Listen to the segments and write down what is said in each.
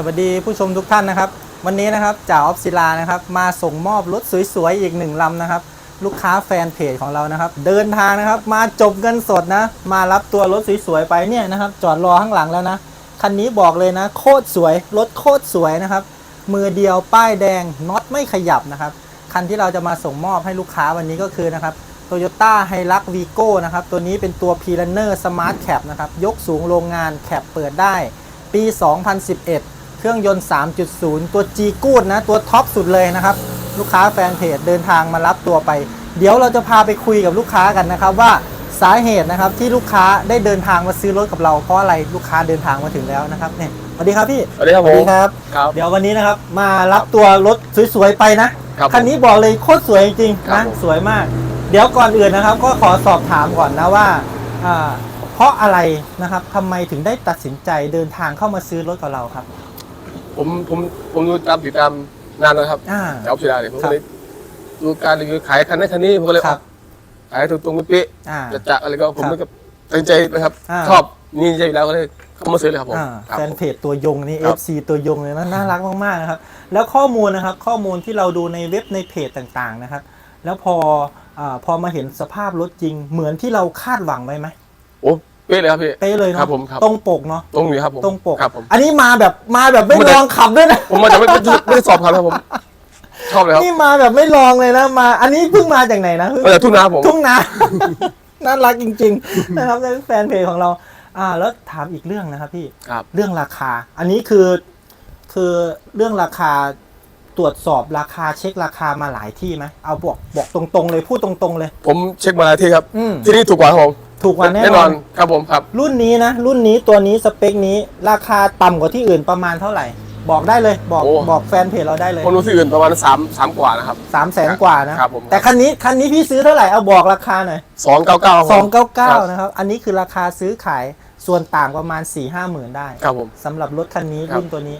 สวัสดีผู้ชมทุกท่านนะครับ วันนี้นะครับจ่าออฟศิลานะครับ มาส่งมอบรถสวยๆอีกหนึ่งลำนะครับ ลูกค้าแฟนเพจของเรานะครับ เดินทางนะครับ มาจบเงินสดนะ มารับตัวรถสวยๆไปเนี่ยนะครับ จอดรอข้างหลังแล้วนะคันนี้บอกเลยนะ โคตรสวยรถโคตรสวยนะครับ มือเดียวป้ายแดงน็อตไม่ขยับนะครับคันที่เราจะมาส่งมอบให้ลูกค้าวันนี้ก็คือนะครับ Toyota h i l u x Vigo นะครับ ตัวนี้เป็นตัว p r u n n e r Smart Cap นะครับ ยกสูงโรงงานแคปเปิดได้ ปี 2011 เครื่องยนต์ 3.0 ตัว G กูดนะ ตัวท็อปสุดเลยนะครับ ลูกค้าแฟนเพจเดินทางมารับตัวไป เดี๋ยวเราจะพาไปคุยกับลูกค้ากันนะครับว่าสาเหตุนะครับที่ลูกค้าได้เดินทางมาซื้อรถกับเราเพราะอะไรลูกค้าเดินทางมาถึงแล้วนะครับเนี่ยสวัสดีครับพี่สวัสดีครับผมครับครับ เดี๋ยววันนี้นะครับมารับตัวรถสวยๆไปนะ ครับคันนี้บอกเลยโคตรสวยจริงครัๆบนะผม สวยมาก เดี๋ยวก่อนอื่นนะครับ ก็ขอสอบถามก่อนนะว่าอ่าเพราะอะไรนะครับทำไมถึงได้ตัดสินใจเดินทางเข้ามาซื้อรถกับเราครับ ผมผมผมดูตามติดตามนานแล้วครับอ่า แถวพิดาเนี่ยผมครัก็บ เลยดูการรีวิวขายคันนั้นคันนี้ผมก็เลยครับขายถูกตรงๆเป๊ะอ่า ๆจะจะอะไรก็ผมครับไม่กับตั้งใจนะครับ อ่า ชอบนี่ใจอยู่แล้วก็เลยเข้ามาซื้อเลยครับผมอ่าครับ แฟนเพจตัวยงนี่ ครับ FC ตัวยงเลยนะน่ารักมากๆนะครับ แล้วข้อมูลนะครับข้อมูลที่เราดูในเว็บในเพจต่างๆนะครับ แล้วพออาพอมาเห็นสภาพรถจริงเหมือนที่เราคาดหวังไว้ไหม โอ้ เป๊ะเลยครับพี่ เป๊ะเลยครัเนาะบผมครับ ตรงปกเนาะตรงอยู่ครับผมตรงปกครับผม อันนี้มาแบบมาแบบไม่ผมลจะองขับด้วยนะผมมาจากไม่ไม่ไม่ได้สอบครับครับผม ชอบเลยครับนี่มาแบบไม่ลองเลยนะมา อันนี้เพิ่งมาจากไหนนะเพิ่งมาจากทุ่งนาครับผมทุ่งนา น่ารักจริง ๆ นะครับในแฟนเพจของเรา อ่า แล้วถามอีกเรื่องนะครับพี่ครับ เรื่องราคา อันนี้คือคือเรื่องราคาตรวจสอบราคาเช็คราคามาหลายที่ไหมเอาบอกบอกตรงๆเลยพูดตรงๆเลย ผมเช็คมาหลายที่ครับ อืม ที่นี่ถูกกว่าครับผม ถูกกว่าแน่แน่นนออนนครับผมครับ รุ่นนี้นะ รุ่นนี้ตัวนี้สเปคนี้ราคาต่ำกว่าที่อื่นประมาณเท่าไหร่ บอกได้เลยบอกโอ้ บอกแฟนเพจเราได้เลยผมรู้ที่อื่นประมาณสามสามกว่านะครับ สามแสนกว่านะ ครับผม แต่คันนี้คันนี้พี่ซื้อเท่าไหร่เอาบอกราคาหน่อยสองเก้าเก้าสองเก้าเก้านะครับอันนี้คือราคาซื้อขายส่วนต่างประมาณ4ี่ห้าหมื่นได้ครับผม สำหรับรถคันนี้ครับ รุ่นตัวนี้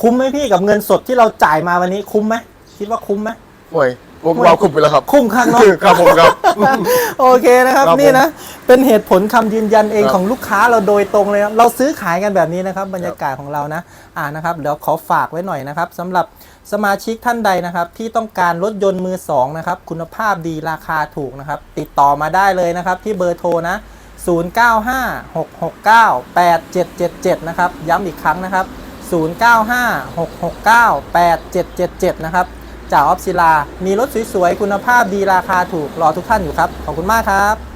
คุ้มไหมพี่กับเงินสดที่เราจ่ายมาวันนี้คุ้มไหมคิดว่าคุ้มไหม โอ้ยผม เราคุมไปแล้วครับ คุ้มครับเนาะครับผมครับ โอเคนะครับครับผมนี่นะ เป็นเหตุผลคำยืนยันเองครับของลูกค้าเราโดยตรงเลยครับเราซื้อขายกันแบบนี้นะครับ บรรยากาศของเรานะอ่านะครับเดี๋ยวขอฝากไว้หน่อยนะครับสำหรับสมาชิกท่านใดนะครับ ที่ต้องการรถยนต์มือสองนะครับ คุณภาพดีราคาถูกนะครับ ติดต่อมาได้เลยนะครับ ที่เบอร์โทรนะ 0956698777 นะครับ ย้ำอีกครั้งนะครับ 0956698777 นะครับ จากออฟศิลา มีรถสวยๆ คุณภาพดีราคาถูกรอทุกท่านอยู่ครับ ขอบคุณมากครับ